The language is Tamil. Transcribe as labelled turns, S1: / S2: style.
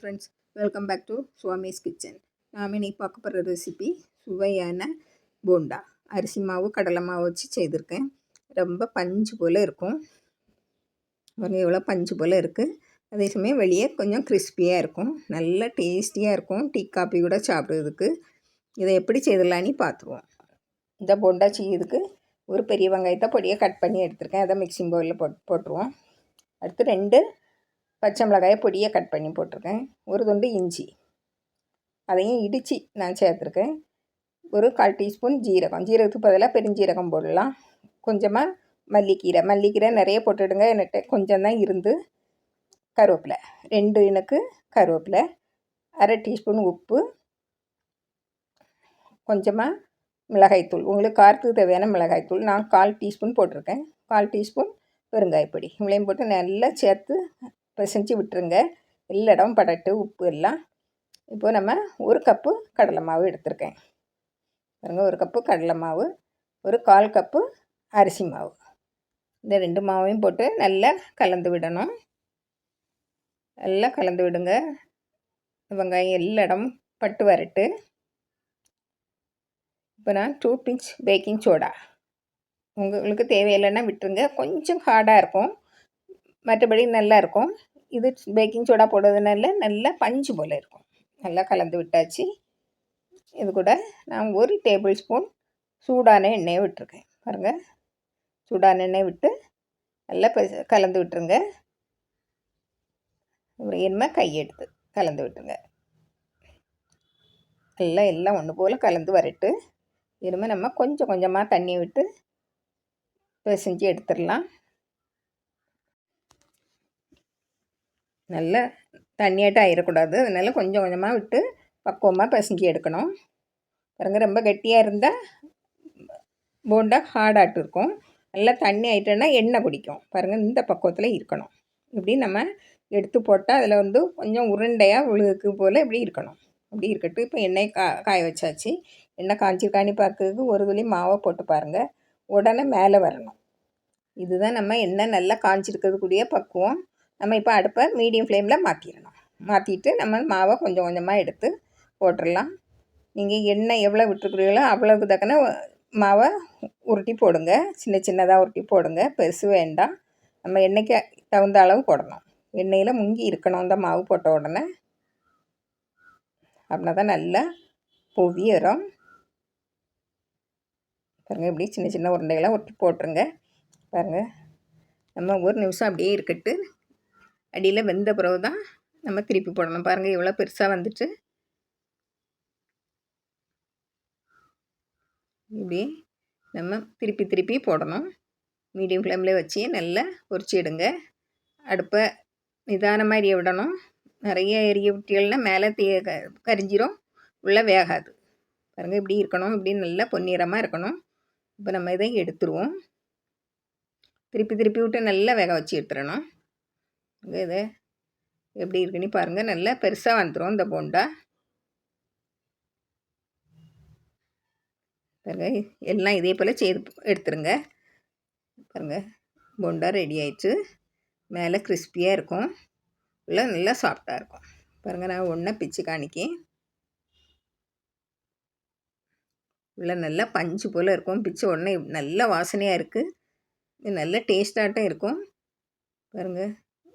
S1: Friends welcome back to Swami's kitchen நாம் இன்னைக்கு பார்க்க போகிற ரெசிபி சுவையான போண்டா. அரிசி மாவு கடலை மாவு வச்சு செய்திருக்கேன். ரொம்ப பஞ்சு போல் இருக்கும். பாருங்கள் எவ்வளோ பஞ்சு போல் இருக்குது அதே சமயம் வெளியே கொஞ்சம் கிறிஸ்பியாக இருக்கும். நல்ல டேஸ்டியாக இருக்கும். டீ காப்பி கூட சாப்பிட்றதுக்கு. இதை எப்படி செய்திடலான்னு பார்த்துருவோம். இந்த போண்டா செய்யறதுக்கு ஒரு பெரிய வெங்காயத்தை பொடியை கட் பண்ணி எடுத்திருக்கேன். அதை மிக்சிங் பவுலில் போட் போட்டுருவோம். அடுத்து ரெண்டு பச்சை மிளகாயை பொடியை கட் பண்ணி போட்டிருக்கேன். ஒரு துண்டு இஞ்சி. அதையும் இடித்து நான் சேர்த்துருக்கேன். ஒரு கால் டீஸ்பூன் ஜீரகம். ஜீரகத்துக்கு பதிலாக பெருஞ்சீரகம் போடலாம். கொஞ்சமாக மல்லிக்கீரை மல்லிக்கீரை நிறைய போட்டுடுங்க. என்கிட்ட கொஞ்சம் தான் இருந்து. கருவேப்பிலை. ரெண்டு எனக்கு கருவேப்பிலை. அரை டீஸ்பூன் உப்பு. கொஞ்சமாக மிளகாய்த்தூள் உங்களுக்கு காரத்துக்கு தேவையான மிளகாய்த்தூள் நான் கால் டீஸ்பூன் போட்டிருக்கேன். கால் டீஸ்பூன் பெருங்காயப்பொடி. இவ்வளையும் போட்டு நல்லா சேர்த்து பிசைஞ்சு விட்டுருங்க. எல்லா இடம் படட்டு உப்பு எல்லாம் இப்போது நம்ம ஒரு கப்பு கடலை மாவு எடுத்திருக்கேன். பாருங்கள் ஒரு கப்பு கடலை மாவு ஒரு கால் கப்பு அரிசி மாவு. இந்த ரெண்டு மாவையும் போட்டு நல்லா கலந்து விடணும். நல்லா கலந்து விடுங்க. வெங்காயம் எல்லா இடம் பட்டு வரட்டு. இப்போ நான் டூ பிஞ்ச் பேக்கிங் சோடா உங்களுக்கு தேவையில்லைன்னா விட்டுருங்க. கொஞ்சம் ஹார்டாக இருக்கும். மற்றபடி நல்லா இருக்கும். இது பேக்கிங் சோடா போடுறதுனால நல்லா பஞ்சு போல் இருக்கும். நல்லா கலந்து விட்டாச்சு. இது கூட நான் ஒரு டேபிள் ஸ்பூன் சூடான எண்ணெயை விட்டுருக்கேன். பாருங்கள் சூடான எண்ணெய் விட்டு நல்லா கலந்து விட்டுருங்க. என்ன கையெடுத்து கலந்து விட்டுருங்க. எல்லாம் எல்லாம் ஒன்று போல் கலந்து வரட்டு. இனிமேல் நம்ம கொஞ்சம் கொஞ்சமாக தண்ணி விட்டு பிசைஞ்சு எடுத்துடலாம். நல்ல தண்ணியாட்டம் ஆயிடக்கூடாது அதனால் கொஞ்சம் கொஞ்சமாக விட்டு பக்குவமாக பசங்கி எடுக்கணும். பாருங்கள் ரொம்ப கெட்டியாக இருந்தால் போண்டா ஹார்டாட்டு இருக்கும். நல்லா தண்ணி ஆகிட்டோன்னா எண்ணெய் குடிக்கும் பாருங்கள் இந்த பக்குவத்தில் இருக்கணும். இப்படி நம்ம எடுத்து போட்டால் அதில் வந்து கொஞ்சம் உருண்டையாக விழுதுக்கு போல் இப்படி இருக்கணும். அப்படி இருக்கட்டும். இப்போ எண்ணெய் கா காய வச்சாச்சு. எண்ணெய் காஞ்சிருக்காணி பார்க்கறதுக்கு ஒரு துளி மாவை போட்டு பாருங்கள் உடனே மேலே வரணும். இதுதான் நம்ம எண்ணெய் நல்லா காஞ்சிருக்கிறதுக்குரிய பக்குவம். நம்ம இப்போ அடுப்பை மீடியம் ஃப்ளேமில் மாற்றிடணும் மாற்றிட்டு நம்ம மாவை கொஞ்சம் கொஞ்சமாக எடுத்து போட்டுடலாம் நீங்கள் எண்ணெய் எவ்வளோ விட்டுருக்குறீங்களோ அவ்வளோக்கு தக்கன மாவை உருட்டி போடுங்க. சின்ன சின்னதாக உருட்டி போடுங்க. பெருசு வேண்டாம். நம்ம எண்ணெய்க்கு தகுந்த அளவு போடணும். எண்ணெயில் முங்கி இருக்கணும் இந்த மாவு போட்ட உடனே. அப்படின்னா தான் நல்லா புவியரும் பாருங்கள் இப்படி சின்ன சின்ன உருண்டைகளாக உருட்டி போட்டுருங்க. பாருங்கள் நம்ம ஒரு நிமிஷம் அப்படியே இருக்கட்டு அடியில் வெந்த பிறகு தான் நம்ம திருப்பி போடணும். பாருங்கள் எவ்வளோ பெருசாக வந்துட்டு. இப்படி நம்ம திருப்பி திருப்பி போடணும். மீடியம் ஃப்ளேமில் வச்சு நல்லா பொறிச்சிடுங்க அடுப்பை நிதானமாக எரிய விடணும். நிறைய எரிய விட்டியல்னா மேலே தே க கரிஞ்சிரும். உள்ளே வேகாது. பாருங்கள் இப்படி இருக்கணும். இப்படி நல்லா பொன்னிறமாக இருக்கணும். இப்போ நம்ம இதை எடுத்துருவோம். திருப்பி திருப்பி விட்டு நல்லா வேக வச்சு எடுத்துடணும் இது. எப்படி இருக்குன்னு பாருங்கள் நல்லா பெருசாக வந்துடும் இந்த போண்டா. பாருங்க எல்லாம் இதே போல் செய்து எடுத்துருங்க. பாருங்கள் போண்டா ரெடி ஆயிடுச்சு. மேலே கிறிஸ்பியாக இருக்கும். உள்ள நல்லா சாஃப்டாக இருக்கும். பாருங்கள் நான் ஒன்றை பிச்சு காணிக்கேன் உள்ள நல்லா பஞ்சு போல் இருக்கும். பிச்சு உடனே நல்ல வாசனையாக இருக்குது நல்ல டேஸ்டாகட்டும் இருக்கும். பாருங்கள்